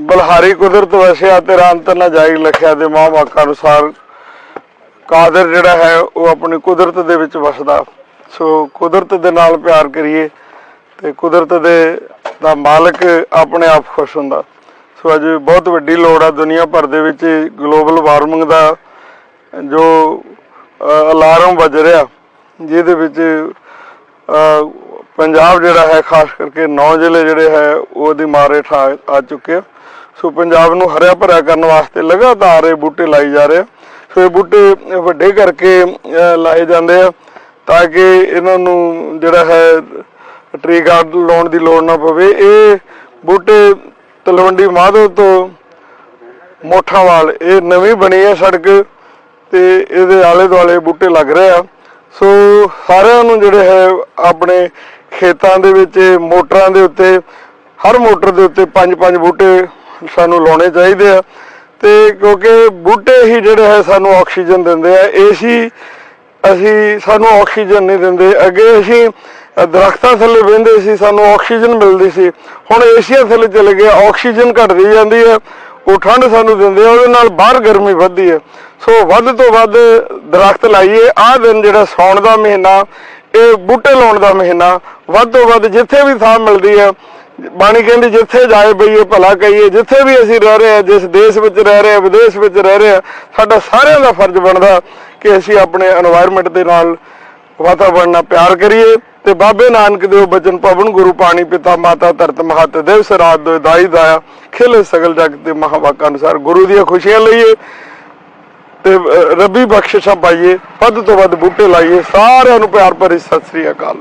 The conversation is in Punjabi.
ਬਲਹਾਰੀ ਕੁਦਰਤ ਵਸਿਆ ਤੇਰਾ ਅੰਤ ਨਾ ਜਾਈ ਲਖਿਆ ਦੇ ਮਾਂ ਵਾਕਾਂ ਅਨੁਸਾਰ। ਕਾਦਰ ਜਿਹੜਾ ਹੈ, ਉਹ ਆਪਣੀ ਕੁਦਰਤ ਦੇ ਵਿੱਚ ਵਸਦਾ। ਸੋ ਕੁਦਰਤ ਦੇ ਨਾਲ ਪਿਆਰ ਕਰੀਏ ਤੇ ਕੁਦਰਤ ਦੇ, ਦਾ ਮਾਲਕ ਆਪਣੇ ਆਪ ਖੁਸ਼ ਹੁੰਦਾ। ਸੋ ਅੱਜ ਬਹੁਤ ਵੱਡੀ ਲੋੜ ਆ ਦੁਨੀਆ ਭਰ ਦੇ ਵਿੱਚ ਗਲੋਬਲ ਵਾਰਮਿੰਗ ਦਾ ਜੋ ਅਲਾਰਮ ਵੱਜ ਰਿਹਾ, ਜਿਹਦੇ ਵਿੱਚ ਪੰਜਾਬ ਜਿਹੜਾ ਹੈ, ਖਾਸ ਕਰਕੇ ਨੌ ਜ਼ਿਲ੍ਹੇ ਜਿਹੜੇ ਹੈ ਉਹਦੀ ਮਾਰੇ ਠਾ ਆ ਚੁੱਕੇ ਆ। ਸੋ ਪੰਜਾਬ ਨੂੰ ਹਰਿਆ ਭਰਿਆ ਕਰਨ ਵਾਸਤੇ ਲਗਾਤਾਰ ਇਹ ਬੂਟੇ ਲਾਈ ਜਾ ਰਹੇ ਆ। ਸੋ ਇਹ ਬੂਟੇ ਵੱਡੇ ਕਰਕੇ ਲਾਏ ਜਾਂਦੇ ਆ ਤਾਂ ਕਿ ਇਹਨਾਂ ਨੂੰ ਜਿਹੜਾ ਹੈ ਟਰੀ ਗਾਰਡ ਲਾਉਣ ਦੀ ਲੋੜ ਨਾ ਪਵੇ। ਇਹ ਬੂਟੇ ਤਲਵੰਡੀ ਮਾਧੋ ਤੋਂ ਮੋਠਾਵਾਲ, ਇਹ ਨਵੀਂ ਬਣੀ ਹੈ ਸੜਕ ਤੇ ਇਹਦੇ ਆਲੇ ਦੁਆਲੇ ਬੂਟੇ ਲੱਗ ਰਹੇ ਆ। ਸੋ ਸਾਰਿਆਂ ਨੂੰ ਜਿਹੜੇ ਹੈ, ਆਪਣੇ ਖੇਤਾਂ ਦੇ ਵਿੱਚ ਮੋਟਰਾਂ ਦੇ ਉੱਤੇ ਹਰ ਮੋਟਰ ਦੇ ਉੱਤੇ ਪੰਜ ਪੰਜ ਬੂਟੇ ਸਾਨੂੰ ਲਾਉਣੇ ਚਾਹੀਦੇ ਆ। ਤੇ ਕਿਉਂਕਿ ਬੂਟੇ ਹੀ ਜਿਹੜੇ ਹੈ ਸਾਨੂੰ ਆਕਸੀਜਨ ਦਿੰਦੇ ਆ। ਏਸੀ ਅਸੀਂ ਸਾਨੂੰ ਆਕਸੀਜਨ ਨਹੀਂ ਦਿੰਦੇ। ਅੱਗੇ ਅਸੀਂ ਅ, ਦਰਖਤਾਂ ਥੱਲੇ ਬਹਿੰਦੇ ਸੀ ਸਾਨੂੰ ਆਕਸੀਜਨ ਮਿਲਦੀ ਸੀ। ਹੁਣ ਏਸੀਆਂ ਥੱਲੇ ਚਲੇ ਗਏ ਆਕਸੀਜਨ ਘਟਦੀ ਜਾਂਦੀ ਹੈ। ਉਹ ਠੰਡ ਸਾਨੂੰ ਦਿੰਦੇ ਆ ਉਹਦੇ ਨਾਲ ਬਾਹਰ ਗਰਮੀ ਵੱਧਦੀ ਹੈ। ਸੋ ਵੱਧ ਤੋਂ ਵੱਧ ਦਰਖਤ ਲਾਈਏ। ਆਹ ਦਿਨ ਜਿਹੜਾ ਸੌਣ ਦਾ ਮਹੀਨਾ ਇਹ ਬੂਟੇ ਲਾਉਣ ਦਾ ਮਹੀਨਾ ਵੱਧ ਤੋਂ ਵੱਧ ਜਿੱਥੇ ਵੀ ਥਾਂ ਮਿਲਦੀ ਹੈ, ਬਾਣੀ ਕਹਿੰਦੀ ਜਿੱਥੇ ਜਾਏ ਬਈਏ ਭਲਾ ਕਹੀਏ, ਜਿੱਥੇ ਵੀ ਅਸੀਂ ਰਹਿ ਰਹੇ ਹਾਂ, ਜਿਸ ਦੇਸ਼ ਵਿੱਚ ਰਹਿ ਰਹੇ ਹਾਂ, ਵਿਦੇਸ਼ ਵਿੱਚ ਰਹਿ ਰਹੇ ਹਾਂ, ਸਾਡਾ ਸਾਰਿਆਂ ਦਾ ਫਰਜ਼ ਬਣਦਾ ਕਿ ਅਸੀਂ ਆਪਣੇ এনवायरमेंट ਦੇ ਨਾਲ ਵਾਤਾਵਰਣ ਨਾਲ ਪਿਆਰ ਕਰੀਏ ਤੇ ਬਾਬੇ ਨਾਨਕ ਦੇਵ ਬਚਨ ਪਵਨ ਗੁਰੂ ਪਾਣੀ ਪਿਤਾ ਮਾਤਾ ਧਰਤ ਮਹਤ ਦੇਵ ਸਰਾਜ ਦੇ ਦਾਈ ਦਾਇਆ, ਖਿਲ ਸਗਲ ਜਗ ਦੇ ਮਹਾਵਾਕ ਅਨੁਸਾਰ ਗੁਰੂ ਦੀਆਂ ਖੁਸ਼ੀਆਂ ਲਈਏ ਤੇ ਰੱਬੀ ਬਖਸ਼ਿਸ਼ਾਂ ਪਾਈਏ, ਵੱਧ ਤੋਂ ਵੱਧ ਬੂਟੇ ਲਾਈਏ, ਸਾਰਿਆਂ ਨੂੰ ਪਿਆਰ ਭਰੀ ਸਤਿ ਸ੍ਰੀ ਅਕਾਲ।